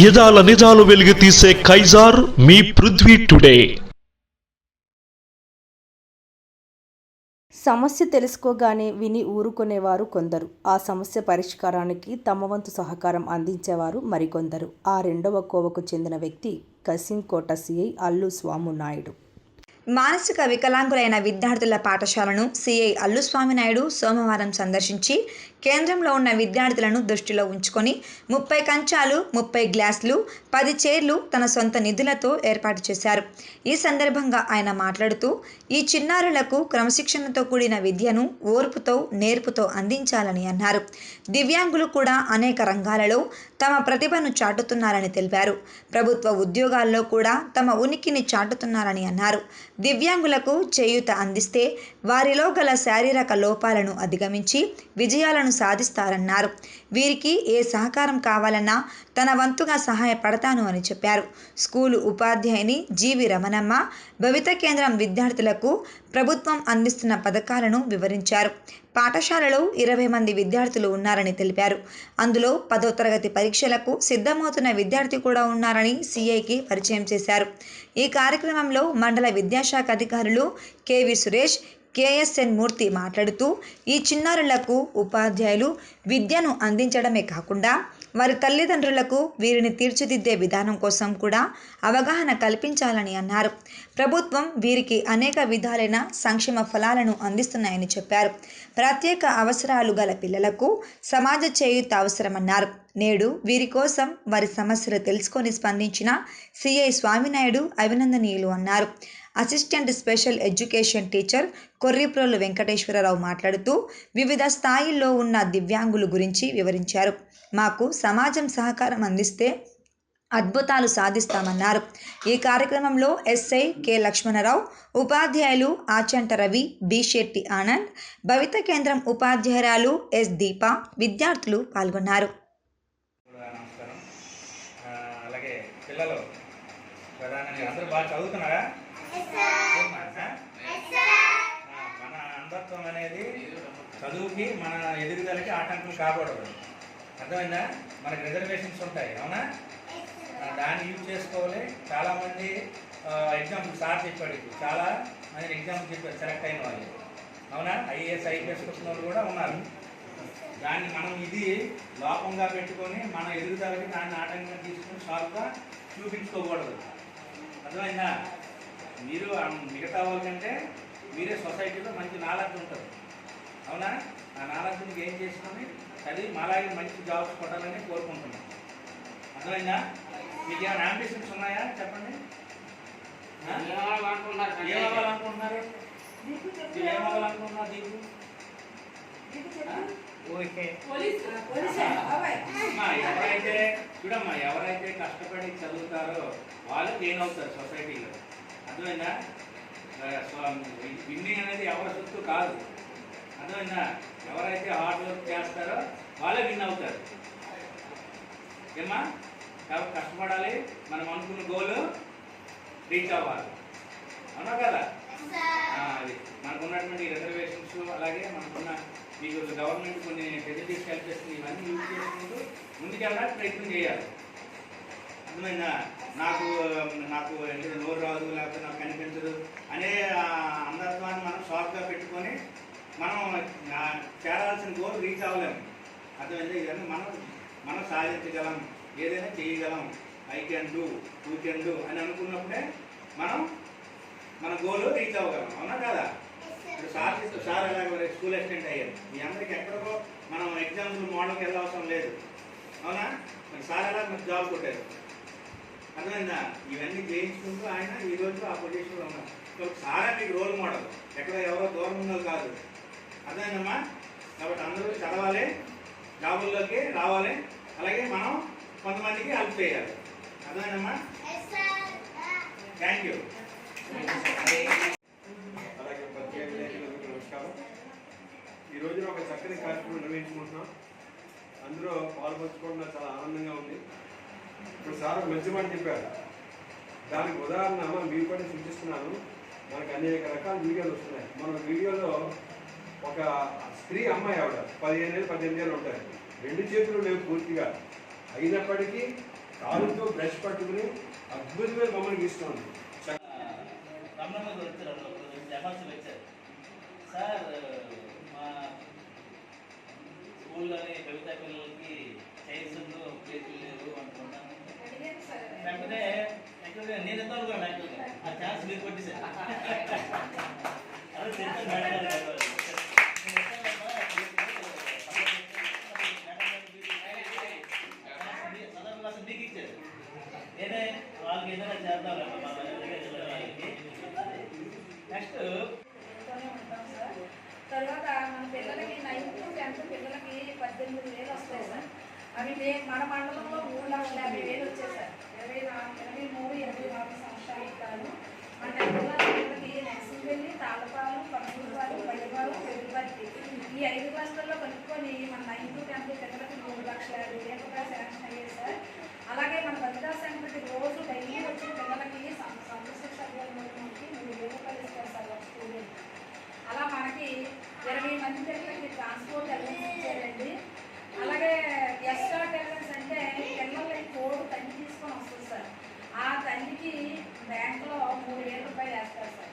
యదాల నిజాలు వెలుగు తీసే కైజార్ మీ పృథ్వీ టుడే. సమస్య తెలుసుకోగానే విని ఊరుకునేవారు కొందరు. ఆ సమస్య పరిష్కారానికి తమ వంతు సహకారం అందించేవారు మరికొందరు. ఆ రెండవ కోవకు చెందిన వ్యక్తి కసింకోట సిఐ అల్లు స్వాము నాయుడు మానసిక వికలాంగులైన విద్యార్థుల పాఠశాలను సిఐ అల్లుస్వామి నాయుడు సోమవారం సందర్శించి కేంద్రంలో ఉన్న విద్యార్థులను దృష్టిలో ఉంచుకొని ముప్పై కంచాలు ముప్పై గ్లాసులు పది చైర్లు తన సొంత నిధులతో ఏర్పాటు చేశారు. ఈ సందర్భంగా ఆయన మాట్లాడుతూ ఈ చిన్నారులకు క్రమశిక్షణతో కూడిన విద్యను ఓర్పుతో నేర్పుతో అందించాలని అన్నారు. దివ్యాంగులు కూడా అనేక రంగాలలో తమ ప్రతిభను చాటుతున్నారని తెలిపారు. ప్రభుత్వ ఉద్యోగాల్లో కూడా తమ ఉనికిని చాటుతున్నారని అన్నారు. దివ్యాంగులకు చేయూత అందిస్తే వారిలో గల శారీరక లోపాలను అధిగమించి విజయాలను సాధిస్తారన్నారు. వీరికి ఏ సహకారం కావాలన్నా తన వంతుగా సహాయపడతాను అని చెప్పారు. స్కూలు ఉపాధ్యాయుని జీవి రమణమ్మ భవిత కేంద్రం విద్యార్థులకు ప్రభుత్వం అందిస్తున్న పథకాలను వివరించారు. పాఠశాలలో ఇరవై మంది విద్యార్థులు ఉన్నారని తెలిపారు. అందులో పదో తరగతి పరీక్షలకు సిద్ధమవుతున్న విద్యార్థి కూడా ఉన్నారని సీఐకి పరిచయం చేశారు. ఈ కార్యక్రమంలో మండల విద్యాశాఖ అధికారులు కెవి సురేష్ కేఎస్ఎన్ మూర్తి మాట్లాడుతూ ఈ చిన్నారులకు ఉపాధ్యాయులు విద్యను అందించడమే కాకుండా వారి తల్లిదండ్రులకు వీరిని తీర్చిదిద్దే విధానం కోసం కూడా అవగాహన కల్పించాలని అన్నారు. ప్రభుత్వం వీరికి అనేక విధాలైన సంక్షేమ ఫలాలను అందిస్తున్నాయని చెప్పారు. ప్రత్యేక అవసరాలు గల పిల్లలకు సమాజ చేయూత అవసరమన్నారు. నేడు వీరి కోసం వారి సమస్యలు తెలుసుకొని స్పందించిన సిఐ స్వామినాయుడు అభినందనీయులు అన్నారు. Assistant special education teacher Korriprolu Venkateswararao మాట్లాడుతూ వివిధ స్థాయిల్లో ఉన్న దివ్యాంగుల గురించి వివరించారు. మాకు సమాజం సహకారం అందిస్తే అద్భుతాలు సాధిస్తామన్నారు. ఈ కార్యక్రమంలో ఎస్ఐ కె లక్ష్మణరావు ఉపాధ్యాయులు ఆచంట రవి బి శెట్టి ఆనంద్ భవిత కేంద్రం ఉపాధ్యాయురాలు ఎస్ దీప విద్యార్థులు పాల్గొన్నారు కూడా నమస్కారం ఆ, అలాగే పిల్లలు ప్రధానంగా అందరూ బాగా చదువుతున్నారా? మన అంధత్వం అనేది చదువుకి మన ఎదుగుదలకి ఆటంకం కాకూడదు. అర్థమైందా? మనకి రిజర్వేషన్స్ ఉంటాయి అవునా? దాన్ని యూజ్ చేసుకోవాలి. చాలామంది ఎగ్జాంపుల్ సార్ చెప్పాడు ఇప్పుడు. చాలా మంది ఎగ్జాంపుల్ చెప్పారు సెలెక్ట్ అయిన వాళ్ళు. అవునా? ఐఏఎస్ ఐపీఎస్ వచ్చిన వాళ్ళు కూడా ఉన్నారు. దాన్ని మనం ఇది లోపంగా పెట్టుకొని మన ఎదుగుదలకి దాన్ని ఆటంకంగా తీసుకొని షార్ప్గా చూపించుకోకూడదు. అర్థమైందా? మీరు మిగతా వాళ్ళకంటే మీరే సొసైటీలో మంచి నాలెడ్జ్ ఉంటుంది. అవునా? ఆ నాలెడ్జ్ మీకు ఏం చేసుకొని అది మాలాగే మంచి జాబ్స్ కొట్టాలని కోరుకుంటున్నాం. అర్థమైందా? మీకు ఏమైనా అంబిషన్స్ ఉన్నాయా? చెప్పండి? ఏమవ్వాలనుకుంటున్నారు ఏమవ్వాలనుకుంటున్నారు? దీపు? ఎవరైతే చూడమ్మా ఎవరైతే కష్టపడి చదువుతారో వాళ్ళు గెయిన్ అవుతారు సొసైటీలో? అర్థమైందా? విన్నింగ్ అనేది ఎవరి సొత్తు కాదు. అర్థమైందా? ఎవరైతే హార్డ్ వర్క్ చేస్తారో వాళ్ళే విన్ అవుతారు. ఏమ్మా? కాబట్టి కష్టపడాలి మనం అనుకున్న గోల్ రీచ్ అవ్వాలి. అవునా కదా? ఆ, అది. మనకు ఉన్నటువంటి రిజర్వేషన్స్ అలాగే మనకున్న మీకు గవర్నమెంట్ కొన్ని ఫెసిలిటీస్ కల్పిస్తుంది ఇవన్నీ యూజ్ చేసుకుంటూ ముందుకెళ్ళడానికి ప్రయత్నం చేయాలి. అర్థమైందా? నాకు నాకు నోరు రాదు లేకపోతే నాకు కనిపించదు అనే అందత్వాన్ని అంధత్వాన్ని మనం షార్ట్గా పెట్టుకొని మనం చేరాల్సిన గోల్ రీచ్ అవ్వలేము. అర్థమైందా? ఇవన్నీ మనం మనం సాధించగలం ఏదైనా చేయగలం. I can do too can do అని అనుకున్నప్పుడే మనం మన గోల్ రీచ్ అవ్వగలం. అవునా కదా? సార్ సార్ ఎలాగ స్కూల్ అసిస్టెంట్ అయ్యారు. మీ అందరికి ఎక్కడికో మనం ఎగ్జామ్స్ మోడల్కి వెళ్ళవసరం లేదు. అవునా? మరి సార్ ఎలా మరి జాబ్ కొట్టారు. అర్థమైందా? ఇవన్నీ చేయించుకుంటూ ఆయన ఈ రోజు ఆ పొజిషన్లో ఉన్నారు. సో సారే మీకు రోల్ మోడల్ ఎక్కడ ఎవరో దూరం ఉన్నది కాదు. అర్థమైందమ్మా? కాబట్టి అందరూ చదవాలి జాబుల్లోకి రావాలి. అలాగే మనం కొంతమందికి హెల్ప్ చేయాలి. అర్థమైందమ్మా? థ్యాంక్ యూ రోజున ఒక చక్కని కార్యక్రమం నిర్వహించుకుంటున్నాం. అందులో పాల్పంచుకోవడం నాకు చాలా ఆనందంగా ఉంది. ఇప్పుడు సార్ ఒక మంచి మాట చెప్పారు. దానికి ఉదాహరణ మనం మీకు కూడా సూచిస్తున్నాను. మనకు అనేక రకాల వీడియోలు వస్తున్నాయి. మన వీడియోలో ఒక స్త్రీ అమ్మాయి ఆవిడ పదిహేను ఏళ్ళు పద్దెనిమిది ఏళ్ళు ఉంటాయి. రెండు చేతులు లేవు పూర్తిగా. అయినప్పటికీ కాలుతో బ్రష్ పట్టుకుని అద్భుతమైన మమ్మల్ని గీస్తుంది. రమణమ్మ గారు వచ్చారు. సార్ మా స్కూల్లోని కవితా పిల్లలకి చైర్స్ ప్లేట్లు లేవు అనుకున్నాను వెంటనే యాక్చువల్గా నేను ఎంత అనుకున్నాను యాక్చువల్గా ఆ ఛాన్స్ మీరు కొట్టేశారు. అదే ఇచ్చారు. నేనే వాళ్ళకి ఏదైనా చేద్దాం నెక్స్ట్ తర్వాత మన పిల్లలకి నైన్త్ టెన్త్ పిల్లలకి పద్దెనిమిది వేలు వస్తాయి సార్. అవి మే- మన మండలంలో మూడు లక్షల యాభై వేలు వచ్చాయి సార్ ఇరవై నాలుగు ఇరవై మూడు ఇరవై నాలుగు సంవత్సరాలు ఇస్తారు మన పిల్లలకి నర్సింగ్ వెళ్ళి తాళపాలు పన్నూరుపాలు బయలుపాలు పెరుగుబడి ఈ ఐదు క్లాసులలో కలుపుకొని మన నైన్త్ టెన్త్ పిల్లలకి మూడు లక్షల యాభై వేలు కూడా శాంక్షన్ అయ్యాయి సార్. అలాగే మన భద్రా సంఘటన రోజు డైలీ వచ్చిన పిల్లలకి ఇరవై మంది పిల్లలకి ట్రాన్స్పోర్ట్ అరేంజ్ ఇచ్చారండి. అలాగే ఎస్టాట్ అలవెన్స్ అంటే పిల్లలకి కోడు తండ్రి తీసుకొని వస్తుంది సార్. ఆ తల్లికి బ్యాంకులో మూడు వేల రూపాయలు వేస్తారు సార్.